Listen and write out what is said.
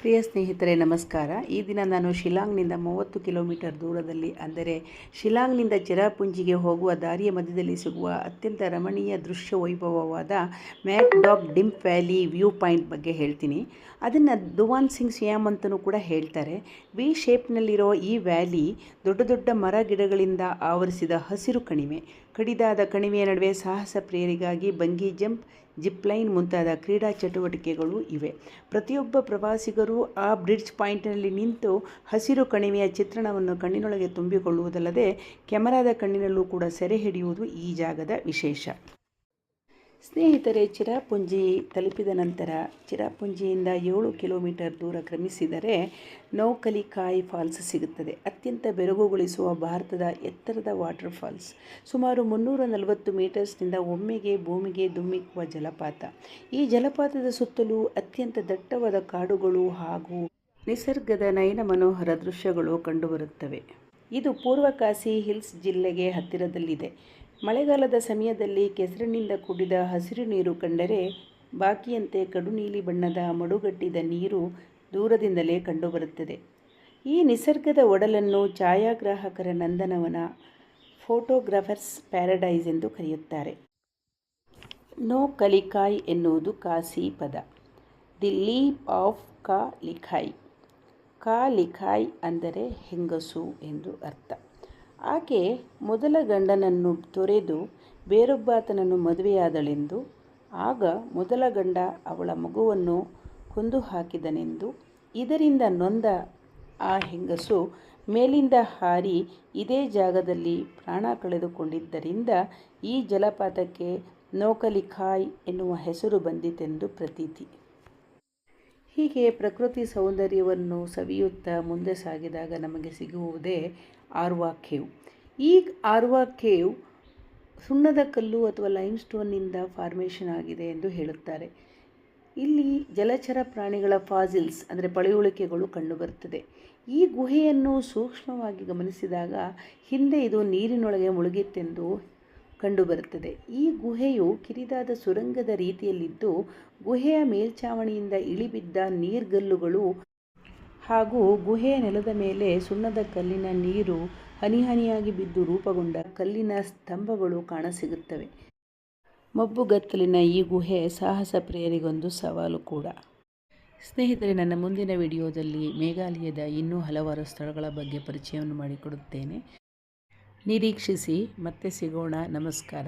ಪ್ರಿಯ ಸ್ನೇಹಿತರೆ, ನಮಸ್ಕಾರ. ಈ ದಿನ ನಾನು ಶಿಲಾಂಗ್ನಿಂದ ಮೂವತ್ತು ಕಿಲೋಮೀಟರ್ ದೂರದಲ್ಲಿ, ಅಂದರೆ ಶಿಲಾಂಗ್ನಿಂದ ಚಿರಾಪುಂಜಿಗೆ ಹೋಗುವ ದಾರಿಯ ಮಧ್ಯದಲ್ಲಿ ಸಿಗುವ ಅತ್ಯಂತ ರಮಣೀಯ ದೃಶ್ಯ ವೈಭವವಾದ ಮ್ಯಾಕ್ ಡಾಕ್ ಡಿಂಪ್ ವ್ಯಾಲಿ ವ್ಯೂ ಪಾಯಿಂಟ್ ಬಗ್ಗೆ ಹೇಳ್ತೀನಿ. ಅದನ್ನು ದುವಾನ್ ಸಿಂಗ್ ಸಿಯಾಮ್ ಅಂತಲೂ ಕೂಡ ಹೇಳ್ತಾರೆ. ವಿ ಶೇಪ್ನಲ್ಲಿರೋ ಈ ವ್ಯಾಲಿ ದೊಡ್ಡ ದೊಡ್ಡ ಮರ ಗಿಡಗಳಿಂದ ಆವರಿಸಿದ ಹಸಿರು ಕಣಿವೆ. ಕಡಿದಾದ ಕಣಿವೆಯ ನಡುವೆ ಸಾಹಸ ಪ್ರಿಯರಿಗಾಗಿ ಬಂಗಿ ಜಂಪ್ ಜಿಪ್ಲೈನ್ ಮುಂತಾದ ಕ್ರೀಡಾ ಚಟುವಟಿಕೆಗಳು ಇವೆ. ಪ್ರತಿಯೊಬ್ಬ ಪ್ರವಾಸಿಗರು ಆ ಬ್ರಿಡ್ಜ್ ಪಾಯಿಂಟ್ನಲ್ಲಿ ನಿಂತು ಹಸಿರು ಕಣಿವೆಯ ಚಿತ್ರಣವನ್ನು ಕಣ್ಣಿನೊಳಗೆ ತುಂಬಿಕೊಳ್ಳುವುದಲ್ಲದೆ, ಕೆಮರಾದ ಕಣ್ಣಿನಲ್ಲೂ ಕೂಡ ಸೆರೆ ಹಿಡಿಯುವುದು ಈ ಜಾಗದ ವಿಶೇಷ. ಸ್ನೇಹಿತರೆ, ಚಿರಾಪುಂಜಿ ತಲುಪಿದ ನಂತರ ಚಿರಾಪುಂಜಿಯಿಂದ ಏಳು ಕಿಲೋಮೀಟರ್ ದೂರ ಕ್ರಮಿಸಿದರೆ ನೌಕಲಿಕಾಯಿ ಫಾಲ್ಸ್ ಸಿಗುತ್ತದೆ. ಅತ್ಯಂತ ಬೆರಗುಗೊಳಿಸುವ ಭಾರತದ ಎತ್ತರದ ವಾಟರ್ ಫಾಲ್ಸ್. ಸುಮಾರು ಮುನ್ನೂರ ನಲವತ್ತು ಮೀಟರ್ಸ್ನಿಂದ ಒಮ್ಮೆಗೆ ಭೂಮಿಗೆ ಧುಮ್ಮಿಕ್ಕುವ ಜಲಪಾತ. ಈ ಜಲಪಾತದ ಸುತ್ತಲೂ ಅತ್ಯಂತ ದಟ್ಟವಾದ ಕಾಡುಗಳು ಹಾಗೂ ನಿಸರ್ಗದ ನಯನ ಮನೋಹರ ದೃಶ್ಯಗಳು ಕಂಡುಬರುತ್ತವೆ. ಇದು ಪೂರ್ವಕಾಸಿ ಹಿಲ್ಸ್ ಜಿಲ್ಲೆಗೆ ಹತ್ತಿರದಲ್ಲಿದೆ. ಮಳೆಗಾಲದ ಸಮಯದಲ್ಲಿ ಕೆಸರಿನಿಂದ ಕೂಡಿದ ಹಸಿರು ನೀರು ಕಂಡರೆ ಬಾಕಿಯಂತೆ ಕಡು ನೀಲಿ ಬಣ್ಣದ ಮಡುಗಟ್ಟಿದ ನೀರು ದೂರದಿಂದಲೇ ಕಂಡುಬರುತ್ತದೆ. ಈ ನಿಸರ್ಗದ ಒಡಲನ್ನು ಛಾಯಾಗ್ರಾಹಕರ ನಂದನವನ ಫೋಟೋಗ್ರಾಫರ್ಸ್ ಪ್ಯಾರಡೈಸ್ ಎಂದು ಕರೆಯುತ್ತಾರೆ. ನೋ ಕಲಿಕಾಯ್ ಎನ್ನುವುದು ಕಾಸಿ ಪದ. ದಿ ಲೀಪ್ ಆಫ್ ಕಾ ಲಿಖಾಯ್. ಕಾ ಲಿಖಾಯ್ ಅಂದರೆ ಹೆಂಗಸು ಎಂದು ಅರ್ಥ. ಆಕೆ ಮೊದಲ ಗಂಡನನ್ನು ತೊರೆದು ಬೇರೊಬ್ಬಾತನನ್ನು ಮದುವೆಯಾದಳೆಂದು, ಆಗ ಮೊದಲ ಗಂಡ ಅವಳ ಮಗುವನ್ನು ಕೊಂದು ಹಾಕಿದನೆಂದು ಇದರಿಂದ ನೊಂದ ಆ ಹೆಂಗಸು ಮೇಲಿಂದ ಹಾರಿ ಇದೇ ಜಾಗದಲ್ಲಿ ಪ್ರಾಣ ಕಳೆದುಕೊಂಡಿದ್ದರಿಂದ ಈ ಜಲಪಾತಕ್ಕೆ ನೌಕಲಿಖಾಯ್ ಎನ್ನುವ ಹೆಸರು ಬಂದಿತೆಂದು ಪ್ರತೀತಿ. ಹೀಗೆ ಪ್ರಕೃತಿ ಸೌಂದರ್ಯವನ್ನು ಸವಿಯುತ್ತಾ ಮುಂದೆ ಸಾಗಿದಾಗ ನಮಗೆ ಸಿಗುವುದೇ ಆರ್ವಾ ಕೇವ್. ಈ ಆರ್ವಾ ಕೇವ್ ಸುಣ್ಣದ ಕಲ್ಲು ಅಥವಾ ಲೈಮ್ ಸ್ಟೋನ್ನಿಂದ ಫಾರ್ಮೇಷನ್ ಆಗಿದೆ ಎಂದು ಹೇಳುತ್ತಾರೆ. ಇಲ್ಲಿ ಜಲಚರ ಪ್ರಾಣಿಗಳ ಫಾಸಿಲ್ಸ್ ಅಂದರೆ ಪಳೆಯುಳಿಕೆಗಳು ಕಂಡುಬರುತ್ತದೆ. ಈ ಗುಹೆಯನ್ನು ಸೂಕ್ಷ್ಮವಾಗಿ ಗಮನಿಸಿದಾಗ ಹಿಂದೆ ಇದು ನೀರಿನೊಳಗೆ ಮುಳುಗಿತ್ತೆಂದು ಕಂಡುಬರುತ್ತದೆ. ಈ ಗುಹೆಯು ಕಿರಿದಾದ ಸುರಂಗದ ರೀತಿಯಲ್ಲಿದ್ದು, ಗುಹೆಯ ಮೇಲ್ಛಾವಣಿಯಿಂದ ಇಳಿಬಿದ್ದ ನೀರ್ಗಲ್ಲುಗಳು ಹಾಗೂ ಗುಹೆಯ ನೆಲದ ಮೇಲೆ ಸುಣ್ಣದ ಕಲ್ಲಿನ ನೀರು ಹನಿ ಹನಿಯಾಗಿ ಬಿದ್ದು ರೂಪುಗೊಂಡ ಕಲ್ಲಿನ ಸ್ತಂಭಗಳು ಕಾಣಸಿಗುತ್ತವೆ. ಮಬ್ಬುಗತ್ತಲಿನ ಈ ಗುಹೆ ಸಾಹಸ ಪ್ರಿಯರಿಗೊಂದು ಸವಾಲು ಕೂಡ. ಸ್ನೇಹಿತರೆ, ನನ್ನ ಮುಂದಿನ ವಿಡಿಯೋದಲ್ಲಿ ಮೇಘಾಲಯದ ಇನ್ನೂ ಹಲವಾರು ಸ್ಥಳಗಳ ಬಗ್ಗೆ ಪರಿಚಯವನ್ನು ಮಾಡಿಕೊಡುತ್ತೇನೆ. ನಿರೀಕ್ಷಿಸಿ ಮತ್ತೆ ಸಿಗೋಣ. ನಮಸ್ಕಾರ.